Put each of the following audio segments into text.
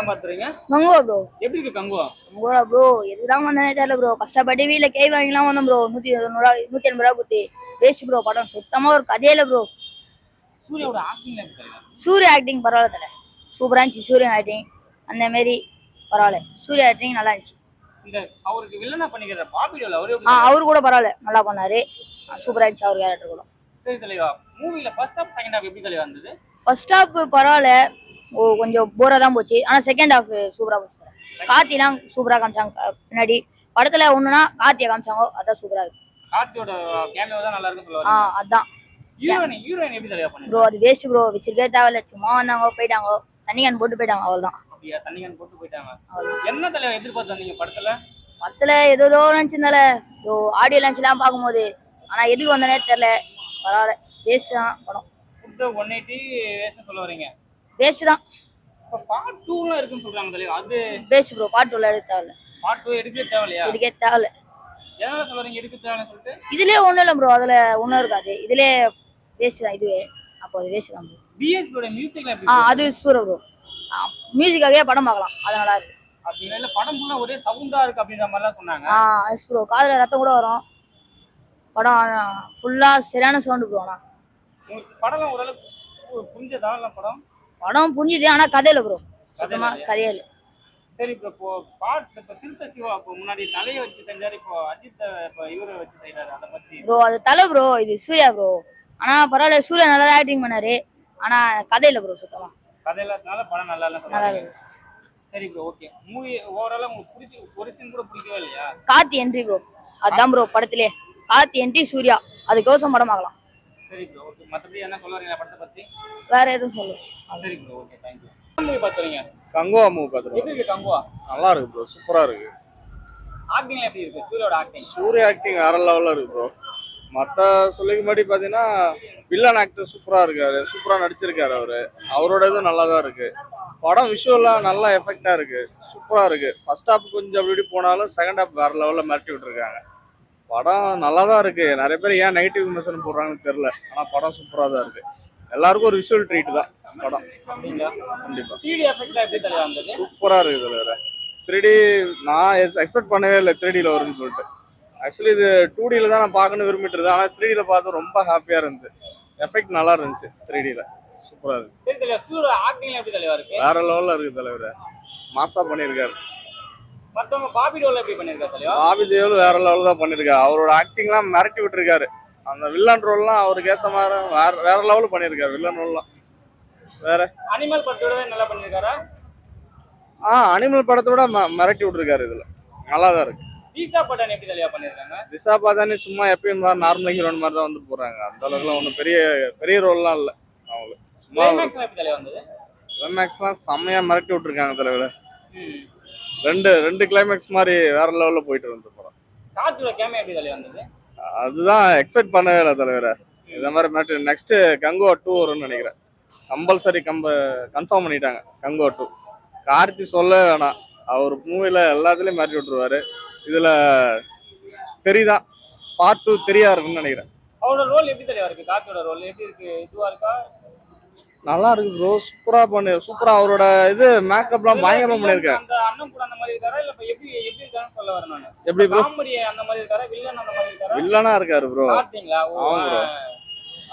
படம் பார்த்துறீங்க கங்குவா ப்ரோ எப்படி இருக்கு கங்குவா? கங்குவா ப்ரோ எதுதான் வந்தனே தெரியல ப்ரோ கஷ்டப்பட்டு வீட்ல கை வாங்கிலாம் வந்தோம் ப்ரோ நூத்தி தொண்ணூறுவா நூத்தி எண்பது ரூபா குத்தி. வேஸ்ட் ப்ரோ படம் சுத்தமா ஒரு கதையே இல்ல ப்ரோ சூர்யாவோட ஆக்டிங் சூர்யா ஆக்டிங் பரவாயில்ல தல. சூப்பரா இருந்துச்சு சூர்யா ஆக்டிங் அந்த மாரி பரவாயில்ல. சூர்யா ஆக்டிங் நல்லா இருந்துச்சு. இந்த அவருக்கு வில்லனா பண்ணிக்கிற பாபிடோல அவரு ஆ எப்படி அவரு கூட பரவாயில்ல நல்லா பண்ணாரு. சூப்பரா இருந்துச்சு அவர் கேரக்டர் கூட. சரி தலைவா மூவில ஃபர்ஸ்ட் ஹாஃப் செகண்ட் ஹாஃப் எப்படி தலைவா இருந்தது? ஃபர்ஸ்ட் ஹாஃப் பரவாயில்ல. கொஞ்சம் போரா தான் போச்சு. ஆனா செகண்ட் ஹாஃப் சூப்பரா போச்சு கார்த்திலாம் சூப்பரா காமிச்சாங்க. அஹ் பின்னாடி படத்துல ஒண்ணுனா கார்த்தியை காமிச்சாங்க. அதான் சூப்பரா இருக்கு. கார்த்தியோட கேமியோ தான் நல்லா இருக்குன்னு ஆ சொல்லுவாங்க அதான். ப்ரோ அது வேஸ்ட் ப்ரோ வச்சிருக்கே தேவையில்ல. சும்மா வந்தாங்க போயிட்டாங்க. தண்ணி கேன் போட்டு போயிட்டாங்க அவ்வளவுதான். அப்படியா? தண்ணி கேன் போட்டு போயிட்டாங்க. அவ்வளவுதான். என்ன தலைவா எதிர்பார்த்து வந்தீங்க படத்துல? பத்துல ஏதோ ஏதோ நினைச்சிருந்தால இதோ ஆடியோ லான்ச்லாம் பார்க்கும்போது. ஆனா எதுக்கு வந்தனே தெரியல. பரவாயில்ல. வேஸ்ட் தான் படம். ஃபுட்டு ஒன் எயிட்டி வேஷம் சொல்ல வரீங்க. வேஸ்ட் தான் பார்ட் இருக்குன்னு சொல்றாங்க தலைவா. அது வேஸ்ட் ப்ரோ பாட்டு உள்ள எடுக்க தேவையில்ல. பார்ட் டூ எடுக்க தேவையில்லையா? இதுக்கே தேவையில்ல. எதனால சொல்றீங்க எடுக்க தேவைன்னு சொல்லிட்டு? இதுலயே ஒண்ணும் இல்லை ப்ரோ அதுல ஒண்ணும் இருக்காது. இதுலயே தான் இதுவே. அப்போ அது தான் ப்ரோ மியூசிக்ல எப்படி ஆ அது சூப்பர் ப்ரோ மியூசிக்காகவே படம் பார்க்கலாம். அது நல்லா இருக்கு. அப்படின்னா இல்ல படம் ஃபுல்லா ஒரே சவுண்டா இருக்கு அப்படின்ற மாதிரிலாம் சொன்னாங்க. ஆ எஸ் ப்ரோ காதுல ரத்தம் கூட வரும். படம் ஃபுல்லா சரியான சவுண்டு ப்ரோ ஆனா. உங்களுக்கு படம்லாம் ஓரளவுக்கு புரிஞ்சதா இல்ல படம்? படம் புரிஞ்சுது ஆனா கதையில ப்ரோ சுத்தமா இல்லையா? கதையே இல்லை சரி இப்போ இப்போ பாட்டு இப்போ சிறுத்தை சிவா இப்போ முன்னாடி தலையை வச்சு செஞ்சாரு இப்போ அஜித் இப்போ இவரை வச்சு செய்யறாரு அதை பத்தி. ப்ரோ அது தலை ப்ரோ இது சூர்யா ப்ரோ ஆனா பரவாயில்ல சூர்யா நல்லா ஆக்டிங் பண்ணாரு. ஆனா கதையில ப்ரோ சுத்தமா. கதையில்லாதனால படம் நல்லா இல்ல நல்லா சரி ப்ரோ ஓகே மூவி ஓவராலா உங்களுக்கு பிடிச்சி ஒரு சீன் கூட பிடிக்கவே இல்லையா? கார்த்தி என்ட்ரி ப்ரோ அதான் ப்ரோ படத்திலே. கார்த்தி என்ட்ரி சூர்யா. அது கௌசம் படம் பார்க்கலாம் சரி ப்ரோ ஓகே மற்றபடி என்ன சொல்ல வரீங்களா படத்தை பத்தி? வேற எதுவும் சொல்லு சரி bro okay thank you movie பார்த்துறீங்க Kanguva movie எப்படி இருக்கு கங்குவா? நல்லா இருக்கு ப்ரோ சூப்பரா இருக்கு. ஆக்டிங் எப்படி இருக்கு? சூரியோட ஆக்டிங் சூர்யா ஆக்டிங் வேற லெவல்ல இருக்கு ப்ரோ மற்ற சொல்லிக்க முன்னாடி பார்த்தீங்கன்னா வில்லன் ஆக்டர் சூப்பரா இருக்காரு. சூப்பரா நடிச்சிருக்காரு அவரு. அவரோட இது நல்லா தான் இருக்கு. படம் விஷுவலாக நல்லா எஃபெக்டா இருக்கு. சூப்பரா இருக்கு. ஃபர்ஸ்ட் ஹாப் கொஞ்சம் அப்படி இப்படி போனாலும் செகண்ட் ஹாப் வேற லெவல்ல மிரட்டி விட்டுருக்காங்க. படம் நல்லா தான் இருக்கு. நிறைய பேர் ஏன் நெகட்டிவ் விமர்சனம் போடுறாங்கன்னு தெரியல. ஆனா படம் சூப்பரா தான் இருக்கு. எல்லாருக்கும் ஒரு விஷுவல் ட்ரீட் தான் படம். அப்படிங்களா? கண்டிப்பா. டிடி எஃபெக்ட்லாம் எப்படி தலைவா இருந்தது சூப்பரா இருக்கு இதுல வேற. த்ரீ நான் எக்ஸ்பெக்ட் பண்ணவே இல்லை த்ரீ டில வரும்னு சொல்லிட்டு. ஆக்சுவலி இது டூ டில தான் நான் பார்க்கணும் விரும்பிட்டு இருந்தேன் ஆனால் த்ரீ டில பார்த்து ரொம்ப ஹாப்பியா இருந்துச்சு எஃபெக்ட் நல்லா இருந்துச்சு த்ரீ டில சூப்பரா இருந்துச்சு. வேற லெவல்ல இருக்கு தலைவர். மாசா பண்ணியிருக்காரு. மத்தவங்க பாபி ரோல் எப்படி பண்ணிருக்காரு தலைவா? பாபி தேவல் வேற லெவல் தான் பண்ணியிருக்காரு அவரோட ஆக்டிங்லாம் மிரட்டி விட்டுருக்காரு. அந்த வில்லன் ரோல்லாம் அவருக்கு ஏத்த மாதிரி வேற வேற லெவல் பண்ணியிருக்காரு வில்லன் ரோல்லாம் வேற? அனிமல் படத்தோடவே நல்லா பண்ணிருக்காரா? ஆ அனிமல் படத்தை விட ம- மிரட்டி விட்டுருக்காரு இதுல. நல்லா தான் இருக்கு. பீசா பட்டன் எப்படி தலைவா பண்ணிருக்காங்க? திசா பார்த்தானே சும்மா எப்பயும் மாதிரி நார்மல் ஹீரோன் மாதிரி தான் வந்து போறாங்க அந்த அளவுக்குலாம் ஒன்றும் பெரிய பெரிய ரோல்லாம் இல்லை அவங்களுக்கு. சும்மா கிளைமேக்ஸ் எப்படி தலைவா வந்தது? கிளைமேக்ஸ்லாம் செம்மையா மிரட்டி விட்டுருக்காங்க தலைவர். ம். ரெண்டு ரெண்டு கிளைமேக்ஸ் மாதிரி வேற லெவலில் போயிட்டு இருந்த படம். கார்த்தியோட கேமே எப்படி தலைவா வந்தது அதுதான் எக்ஸ்பெக்ட் பண்ணவே இல்லை தலைவர். இந்த மாதிரி மிரட்டி நெக்ஸ்ட் கங்குவா டூ வரும்னு நினைக்கிறேன். கம்பல்சரி கம்ப கன்ஃபார்ம் பண்ணிட்டாங்க கங்குவா டூ கார்த்தி சொல்ல வேணாம். அவர் மூவியில் எல்லாத்துலேயும் மிரட்டி விட்டுருவாரு. இதில் தெரியுதான் பார்ட் டூ தெரியா இருக்குன்னு நினைக்கிறேன். அவரோட ரோல் எப்படி தலைவா இருக்கு? கார்த்தியோட ரோல் எப்படி இருக்கு? இதுவா இருக்கா? நல்லா இருக்கு ப்ரோ சூப்பரா பண்ணு. சூப்பரா அவரோட இது மேக்கப்லாம் பயங்கரமா பண்ணிருக்காரு அந்த அண்ணன் கூட அந்த மாதிரி இருக்காரா? இல்ல இப்ப எப்படி எப்படி இருக்கான்னு சொல்ல வரேன் நானு. எப்படி ப்ரோ காமெடி அந்த மாதிரி இருக்காரா? வில்லன் அந்த மாதிரி இருக்காரா? வில்லனா இருக்காரு ப்ரோ ஆமா.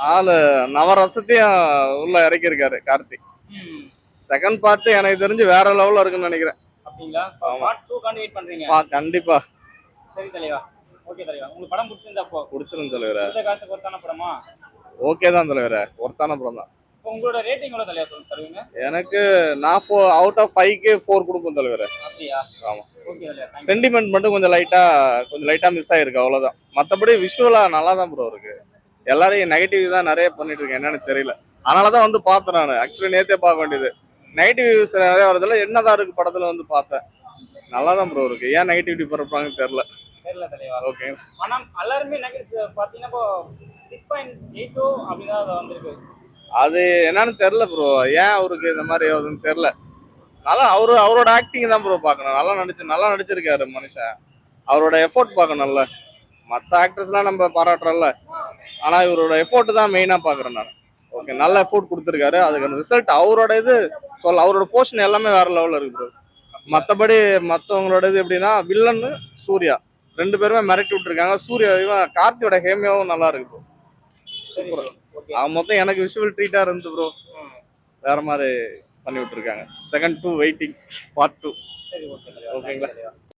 ஆளு நவரசத்தையும் உள்ள இறக்கியிருக்காரு கார்த்திக். ம். செகண்ட் பார்ட் எனக்கு தெரிஞ்சு வேற லெவல்ல இருக்குன்னு நினைக்கிறேன். அப்படிங்களா? ஆமா. பார்ட் டூ காண்டி வெயிட் பண்றீங்க. பா கண்டிப்பா. சரி தலைவா. ஓகே தலைவா. உங்களுக்கு படம் பிடிச்சிருந்தா போ. பிடிச்சிரும் தலைவர. இந்த காசு பொறுத்தான படமா? ஓகே தான் தலைவர. ஒருத்தான படம் தான் உங்களோட ரேட்டிங் எவ்வளவு தலைவா சொல்லி தருவீங்க எனக்கு நான் ஃபோ அவுட் ஆஃப் ஃபைவ்க்கு ஃபோர் கொடுப்போம் தலைவர. அப்படியா? ஆமா. ஓகே. சென்டிமெண்ட் மட்டும் கொஞ்சம் லைட்டா கொஞ்சம் லைட்டா மிஸ் ஆயிருக்கு அவ்வளவுதான். மத்தபடி விஷுவலா நல்லா தான் ப்ரோ இருக்கு. எல்லாரையும் நெகட்டிவ் தான் நிறைய பண்ணிட்டு இருக்கேன் என்னன்னு தெரியல. அதனால தான் வந்து பார்த்தேன் நான். ஆக்சுவலி நேத்தே பார்க்க வேண்டியது. நெகட்டிவ் வியூஸ் நிறைய வரதுல என்னதான் இருக்கு படத்துல வந்து பார்த்தேன். நல்லா தான் ப்ரோ இருக்கு. ஏன் நெகட்டிவிட்டி பரப்புறாங்கன்னு தெரியல. தெரியல தலைவா. ஓகே எல்லாருமே நெகட்டிவ் பாத்தீங்கன்னா இப்போ சிக்ஸ் பாயிண்ட் எயிட் டூ அப்படிதான் அது வந்திருக்கு. அது என்னன்னு தெரில ப்ரோ ஏன் அவருக்கு இந்த மாதிரி ஆகுதுன்னு தெரில நல்லா அவரு அவரோட ஆக்டிங் தான் ப்ரோ பார்க்கணும். நல்லா நடிச்சு நல்லா நடிச்சிருக்காரு மனுஷன். அவரோட எஃபோர்ட் பார்க்கணும்ல. மற்ற ஆக்டர்ஸ்லாம் நம்ம பாராட்டுறோம்ல. ஆனால் இவரோட எஃபோர்ட் தான் மெயினாக பார்க்குறேன் நான். ஓகே நல்ல எஃபோர்ட் கொடுத்துருக்காரு. அதுக்கான ரிசல்ட் அவரோட இது சொல்ல அவரோட போர்ஷன் எல்லாமே வேற லெவலில் இருக்கு ப்ரோ மற்றபடி மற்றவங்களோட இது எப்படின்னா வில்லன்னு சூர்யா. ரெண்டு பேருமே மிரட்டி விட்டுருக்காங்க. சூர்யா இவன் கார்த்தியோட ஹேமியாவும் நல்லா இருக்கு ப்ரோ Okay. அவன் மொத்தம் எனக்கு விஷுவல் ட்ரீட்டா இருந்து ப்ரோ. வேற மாதிரி பண்ணி விட்டுருக்காங்க. Second two waiting part two ஓகேங்களா